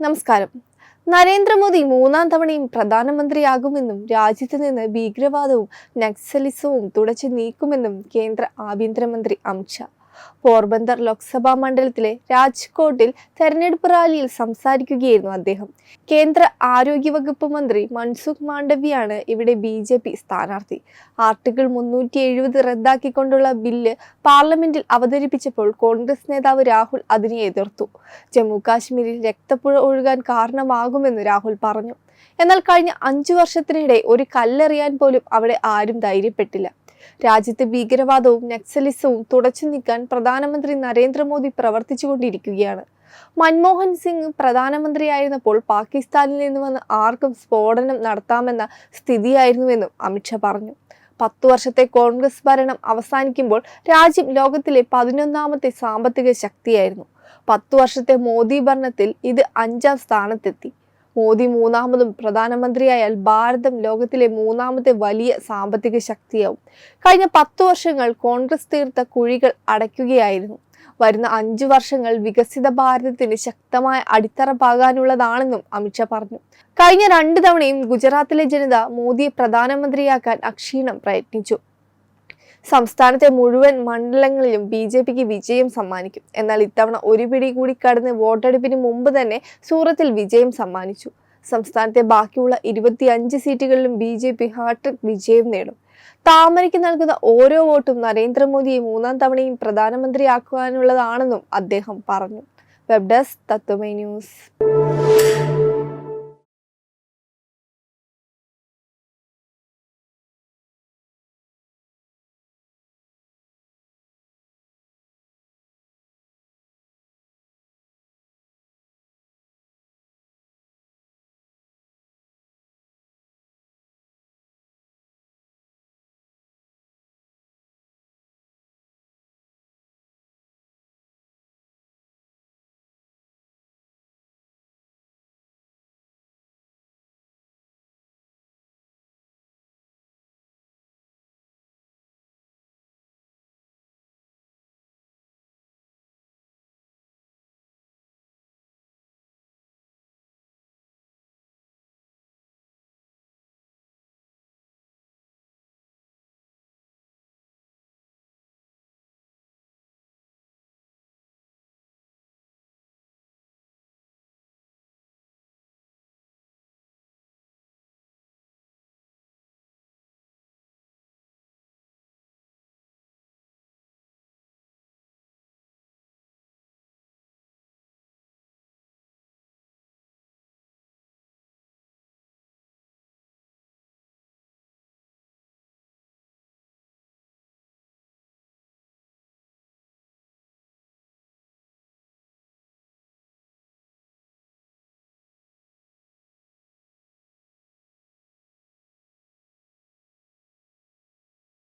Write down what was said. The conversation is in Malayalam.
നമസ്കാരം. നരേന്ദ്രമോദി മൂന്നാം തവണയും പ്രധാനമന്ത്രിയാകുമെന്നും രാജ്യത്ത് നിന്ന് ഭീകരവാദവും നക്സലിസവും തുടച്ചു നീക്കുമെന്നും കേന്ദ്ര ആഭ്യന്തരമന്ത്രി അമിത്ഷാ പോർബന്ദർ ലോക്സഭാ മണ്ഡലത്തിലെ രാജ്കോട്ടിൽ തെരഞ്ഞെടുപ്പ് റാലിയിൽ സംസാരിക്കുകയായിരുന്നു അദ്ദേഹം. കേന്ദ്ര ആരോഗ്യവകുപ്പ് മന്ത്രി മൻസുഖ് മാണ്ഡവ്യാണ് ഇവിടെ ബി ജെ പി സ്ഥാനാർത്ഥി. ആർട്ടിക്കിൾ മുന്നൂറ്റി എഴുപത് റദ്ദാക്കിക്കൊണ്ടുള്ള ബില്ല് പാർലമെന്റിൽ അവതരിപ്പിച്ചപ്പോൾ കോൺഗ്രസ് നേതാവ് രാഹുൽ അതിനെ എതിർത്തു. ജമ്മു കാശ്മീരിൽ രക്തപ്പുഴ ഒഴുകാൻ കാരണമാകുമെന്ന് രാഹുൽ പറഞ്ഞു. എന്നാൽ കഴിഞ്ഞ അഞ്ചു വർഷത്തിനിടെ ഒരു കല്ലെറിയാൻ പോലും അവിടെ ആരും ധൈര്യപ്പെട്ടില്ല. രാജ്യത്തെ ഭീകരവാദവും നക്സലിസവും തുടച്ചു നീക്കാൻ പ്രധാനമന്ത്രി നരേന്ദ്രമോദി പ്രവർത്തിച്ചുകൊണ്ടിരിക്കുകയാണ്. മൻമോഹൻ സിംഗ് പ്രധാനമന്ത്രിയായിരുന്നപ്പോൾ പാകിസ്ഥാനിൽ നിന്ന് വന്ന് ആർക്കും സ്ഫോടനം നടത്താമെന്ന സ്ഥിതിയായിരുന്നുവെന്നും അമിത്ഷാ പറഞ്ഞു. പത്തു വർഷത്തെ കോൺഗ്രസ് ഭരണം അവസാനിക്കുമ്പോൾ രാജ്യം ലോകത്തിലെ പതിനൊന്നാമത്തെ സാമ്പത്തിക ശക്തിയായിരുന്നു. പത്തു വർഷത്തെ മോദി ഭരണത്തിൽ ഇത് അഞ്ചാം സ്ഥാനത്തെത്തി. മോദി മൂന്നാമതും പ്രധാനമന്ത്രിയായാൽ ഭാരതം ലോകത്തിലെ മൂന്നാമത്തെ വലിയ സാമ്പത്തിക ശക്തിയാവും. കഴിഞ്ഞ പത്തു വർഷങ്ങൾ കോൺഗ്രസ് തീർത്ത കുഴികൾ അടയ്ക്കുകയായിരുന്നു. വരുന്ന അഞ്ചു വർഷങ്ങൾ വികസിത ഭാരതത്തിന് ശക്തമായ അടിത്തറ പാകാനുള്ളതാണെന്നും അമിത്ഷാ പറഞ്ഞു. കഴിഞ്ഞ രണ്ടു തവണയും ഗുജറാത്തിലെ ജനത മോദിയെ പ്രധാനമന്ത്രിയാക്കാൻ അക്ഷീണം പ്രയത്നിച്ചു. സംസ്ഥാനത്തെ മുഴുവൻ മണ്ഡലങ്ങളിലും ബി ജെ പിക്ക് വിജയം സമ്മാനിക്കും. എന്നാൽ ഇത്തവണ ഒരു പിടി കൂടി കടന്ന് വോട്ടെടുപ്പിന് മുമ്പ് തന്നെ സൂറത്തിൽ വിജയം സമ്മാനിച്ചു. സംസ്ഥാനത്തെ ബാക്കിയുള്ള ഇരുപത്തിയഞ്ച് സീറ്റുകളിലും ബി ജെ പി ഹാട്രിക് വിജയം നേടും. താമരയ്ക്ക് നൽകുന്ന ഓരോ വോട്ടും നരേന്ദ്രമോദിയെ മൂന്നാം തവണയും പ്രധാനമന്ത്രിയാക്കുവാനുള്ളതാണെന്നും അദ്ദേഹം പറഞ്ഞു. Web desk Tatwamayi news.